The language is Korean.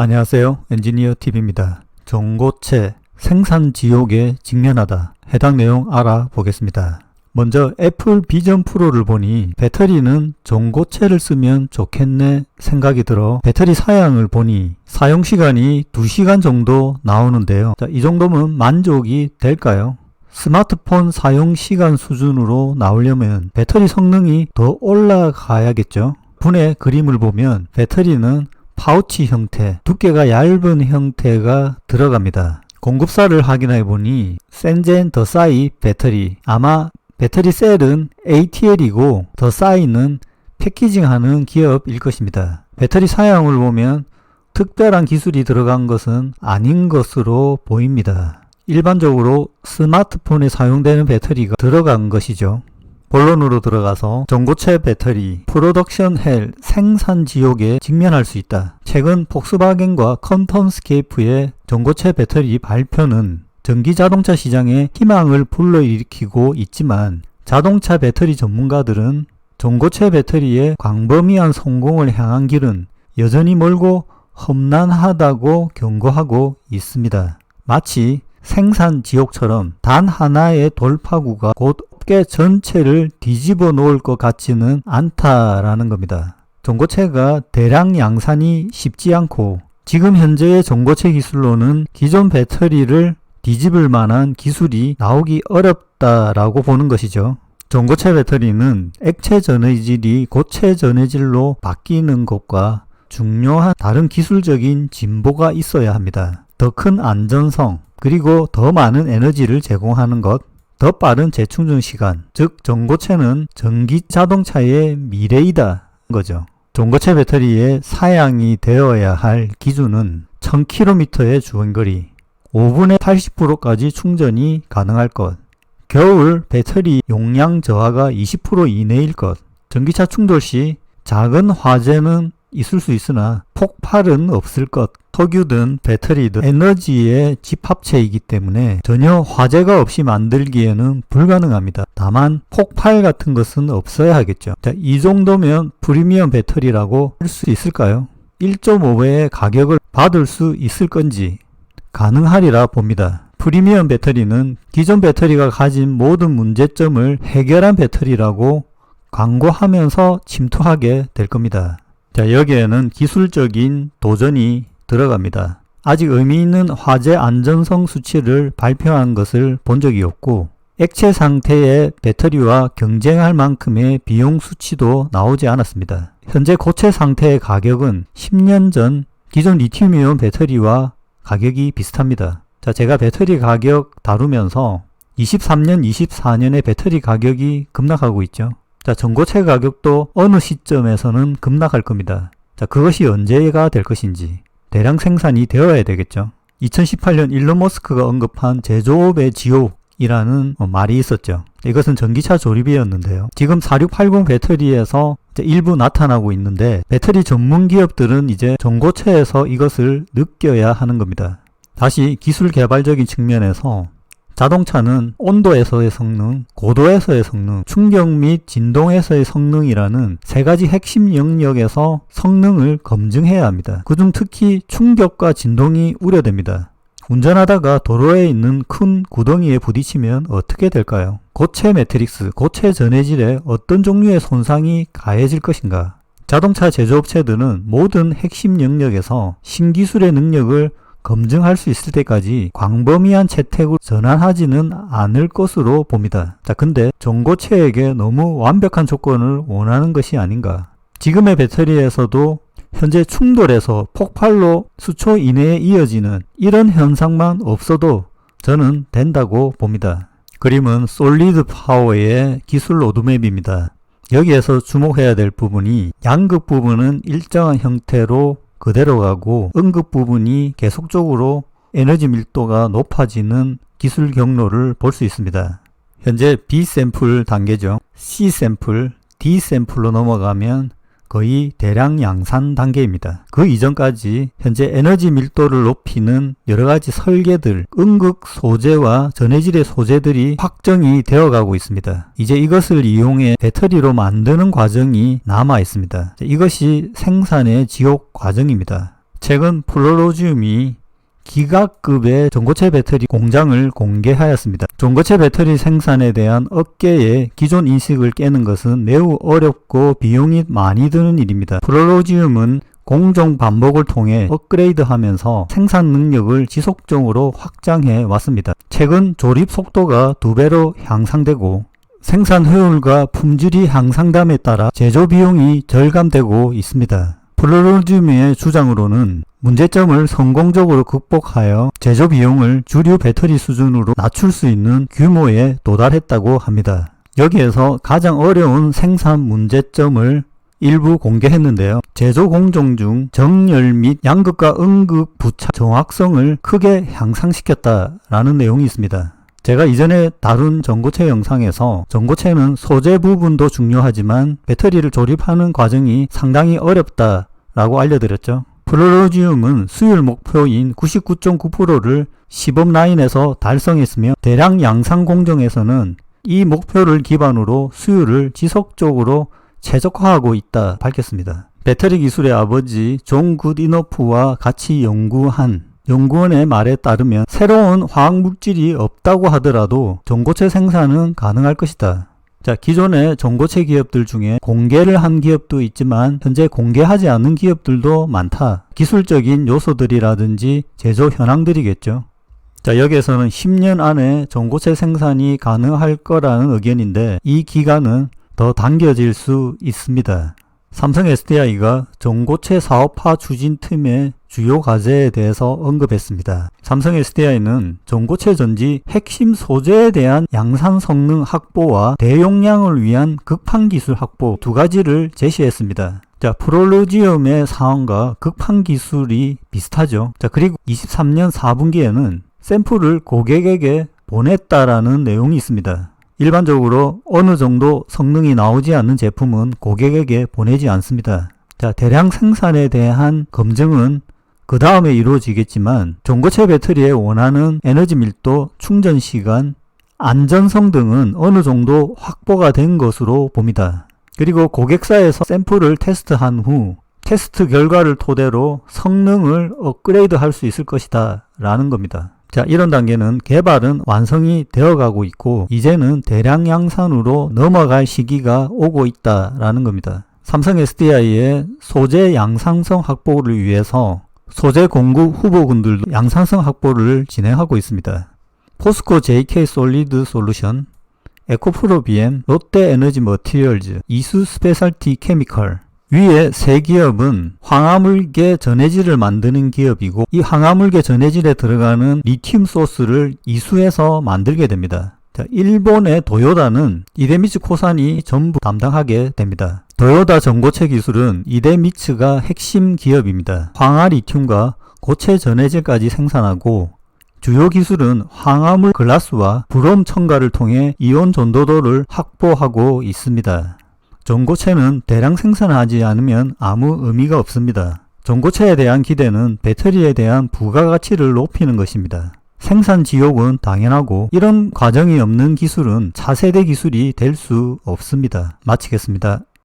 안녕하세요. 엔지니어 TV입니다. 전고체 생산 지옥에 직면하다. 해당 내용 알아보겠습니다. 먼저 애플 비전 프로를 보니 배터리는 전고체를 쓰면 좋겠네 생각이 들어 배터리 사양을 보니 사용 시간이 2시간 정도 나오는데요. 자, 이 정도면 만족이 될까요? 스마트폰 사용 시간 수준으로 나오려면 배터리 성능이 더 올라가야겠죠. 분의 그림을 보면 배터리는 파우치 형태, 두께가 얇은 형태가 들어갑니다. 공급사를 확인해 보니 센젠 더사이 배터리 아마 배터리 셀은 ATL이고 더사이는 패키징하는 기업일 것입니다. 배터리 사양을 보면 특별한 기술이 들어간 것은 아닌 것으로 보입니다. 일반적으로 스마트폰에 사용되는 배터리가 들어간 것이죠. 본론으로 들어가서 전고체 배터리 프로덕션 헬 생산 지옥에 직면할 수 있다. 최근 폭스바겐과 컨텀스케이프의 전고체 배터리 발표는 전기 자동차 시장에 희망을 불러일으키고 있지만 자동차 배터리 전문가들은 전고체 배터리의 광범위한 성공을 향한 길은 여전히 멀고 험난하다고 경고하고 있습니다. 마치 생산 지옥처럼 단 하나의 돌파구가 곧 업계 전체를 뒤집어 놓을 것 같지는 않다라는 겁니다. 전고체가 대량 양산이 쉽지 않고 지금 현재의 전고체 기술로는 기존 배터리를 뒤집을 만한 기술이 나오기 어렵다라고 보는 것이죠. 전고체 배터리는 액체 전해질이 고체 전해질로 바뀌는 것과 중요한 다른 기술적인 진보가 있어야 합니다. 더 큰 안전성, 그리고 더 많은 에너지를 제공하는 것, 더 빠른 재충전 시간, 즉 전고체는 전기 자동차의 미래이다 거죠. 전고체 배터리의 사양이 되어야 할 기준은 1000km의 주행거리, 5분에 80%까지 충전이 가능할 것, 겨울 배터리 용량 저하가 20% 이내일 것, 전기차 충돌 시 작은 화재는 있을 수 있으나 폭발은 없을 것. 석유든 배터리든 에너지의 집합체이기 때문에 전혀 화재가 없이 만들기에는 불가능합니다. 다만 폭발 같은 것은 없어야 하겠죠. 자, 이 정도면 프리미엄 배터리라고 할 수 있을까요? 1.5배의 가격을 받을 수 있을 건지 가능하리라 봅니다. 프리미엄 배터리는 기존 배터리가 가진 모든 문제점을 해결한 배터리라고 광고하면서 침투하게 될 겁니다. 자, 여기에는 기술적인 도전이 들어갑니다. 아직 의미 있는 화재 안전성 수치를 발표한 것을 본 적이 없고 액체 상태의 배터리와 경쟁할 만큼의 비용 수치도 나오지 않았습니다. 현재 고체 상태의 가격은 10년 전 기존 리튬이온 배터리와 가격이 비슷합니다. 자, 제가 배터리 가격 다루면서 23년, 24년에 배터리 가격이 급락하고 있죠. 자, 전고체 가격도 어느 시점에서는 급락할 겁니다. 자, 그것이 언제가 될 것인지 대량 생산이 되어야 되겠죠. 2018년 일론 머스크가 언급한 제조업의 지옥이라는 어, 말이 있었죠. 이것은 전기차 조립이었는데요. 지금 4680 배터리에서 일부 나타나고 있는데 배터리 전문 기업들은 이제 전고체에서 이것을 느껴야 하는 겁니다. 다시 기술 개발적인 측면에서 자동차는 온도에서의 성능, 고도에서의 성능, 충격 및 진동에서의 성능이라는 세 가지 핵심 영역에서 성능을 검증해야 합니다. 그중 특히 충격과 진동이 우려됩니다. 운전하다가 도로에 있는 큰 구덩이에 부딪히면 어떻게 될까요? 고체 매트릭스, 고체 전해질에 어떤 종류의 손상이 가해질 것인가? 자동차 제조업체들은 모든 핵심 영역에서 신기술의 능력을 검증할 수 있을 때까지 광범위한 채택으로 전환하지는 않을 것으로 봅니다. 자, 근데 전고체에게 너무 완벽한 조건을 원하는 것이 아닌가. 지금의 배터리에서도 현재 충돌에서 폭발로 수초 이내에 이어지는 이런 현상만 없어도 저는 된다고 봅니다. 그림은 솔리드 파워의 기술 로드맵입니다. 여기에서 주목해야 될 부분이 양극 부분은 일정한 형태로 그대로 가고 응급 부분이 계속적으로 에너지 밀도가 높아지는 기술 경로를 볼 수 있습니다. 현재 B 샘플 단계죠. C 샘플, D 샘플로 넘어가면 거의 대량 양산 단계입니다. 그 이전까지 현재 에너지 밀도를 높이는 여러 가지 설계들, 응극 소재와 전해질의 소재들이 확정이 되어 가고 있습니다. 이제 이것을 이용해 배터리로 만드는 과정이 남아 있습니다. 이것이 생산의 지옥 과정입니다. 최근 플로로지움이 기가급의 전고체 배터리 공장을 공개하였습니다. 전고체 배터리 생산에 대한 업계의 기존 인식을 깨는 것은 매우 어렵고 비용이 많이 드는 일입니다. 플로로지움은 공정 반복을 통해 업그레이드 하면서 생산 능력을 지속적으로 확장해 왔습니다. 최근 조립 속도가 두 배로 향상되고 생산 효율과 품질이 향상됨에 따라 제조 비용이 절감되고 있습니다. 플로로지움의 주장으로는 문제점을 성공적으로 극복하여 제조 비용을 주류 배터리 수준으로 낮출 수 있는 규모에 도달했다고 합니다. 여기에서 가장 어려운 생산 문제점을 일부 공개했는데요. 제조 공정 중 정렬 및 양극과 응급 부착 정확성을 크게 향상시켰다라는 내용이 있습니다. 제가 이전에 다룬 전고체 영상에서 전고체는 소재 부분도 중요하지만 배터리를 조립하는 과정이 상당히 어렵다 라고 알려드렸죠. 플로로지움은 수율 목표인 99.9%를 시범 라인에서 달성했으며 대량 양산 공정에서는 이 목표를 기반으로 수율을 지속적으로 최적화하고 있다 밝혔습니다. 배터리 기술의 아버지 존 굿이너프와 같이 연구한 연구원의 말에 따르면 새로운 화학물질이 없다고 하더라도 전고체 생산은 가능할 것이다. 자, 기존의 전고체 기업들 중에 공개를 한 기업도 있지만 현재 공개하지 않은 기업들도 많다. 기술적인 요소들이라든지 제조 현황들이겠죠. 자, 여기에서는 10년 안에 전고체 생산이 가능할 거라는 의견인데 이 기간은 더 당겨질 수 있습니다. 삼성 SDI가 전고체 사업화 추진팀의 주요 과제에 대해서 언급했습니다. 삼성 SDI는 전고체 전지 핵심 소재에 대한 양산 성능 확보와 대용량을 위한 급한 기술 확보 두 가지를 제시했습니다. 자, 프롤로지움의 상황과 급한 기술이 비슷하죠. 자, 그리고 23년 4분기에는 샘플을 고객에게 보냈다라는 내용이 있습니다. 일반적으로 어느 정도 성능이 나오지 않는 제품은 고객에게 보내지 않습니다. 자, 대량 생산에 대한 검증은 그 다음에 이루어지겠지만 전고체 배터리에 원하는 에너지 밀도, 충전 시간, 안전성 등은 어느 정도 확보가 된 것으로 봅니다. 그리고 고객사에서 샘플을 테스트한 후 테스트 결과를 토대로 성능을 업그레이드 할 수 있을 것이다 라는 겁니다. 자, 이런 단계는 개발은 완성이 되어 가고 있고, 이제는 대량 양산으로 넘어갈 시기가 오고 있다라는 겁니다. 삼성 SDI의 소재 양산성 확보를 위해서 소재 공급 후보군들도 양산성 확보를 진행하고 있습니다. 포스코 JK 솔리드 솔루션, 에코프로 BM, 롯데 에너지 머티리얼즈, 이수 스페셜티 케미컬, 위에 세 기업은 황화물계 전해질을 만드는 기업이고 이 황화물계 전해질에 들어가는 리튬 소스를 이수해서 만들게 됩니다. 자, 일본의 도요다는 이데미츠 코산이 전부 담당하게 됩니다. 도요다 전고체 기술은 이데미츠가 핵심 기업입니다. 황화 리튬과 고체 전해질까지 생산하고 주요 기술은 황화물 글라스와 브롬 첨가를 통해 이온 전도도를 확보하고 있습니다. 전고체는 대량 생산하지 않으면 아무 의미가 없습니다. 전고체에 대한 기대는 배터리에 대한 부가가치를 높이는 것입니다. 생산 지옥은 당연하고 이런 과정이 없는 기술은 차세대 기술이 될 수 없습니다. 마치겠습니다.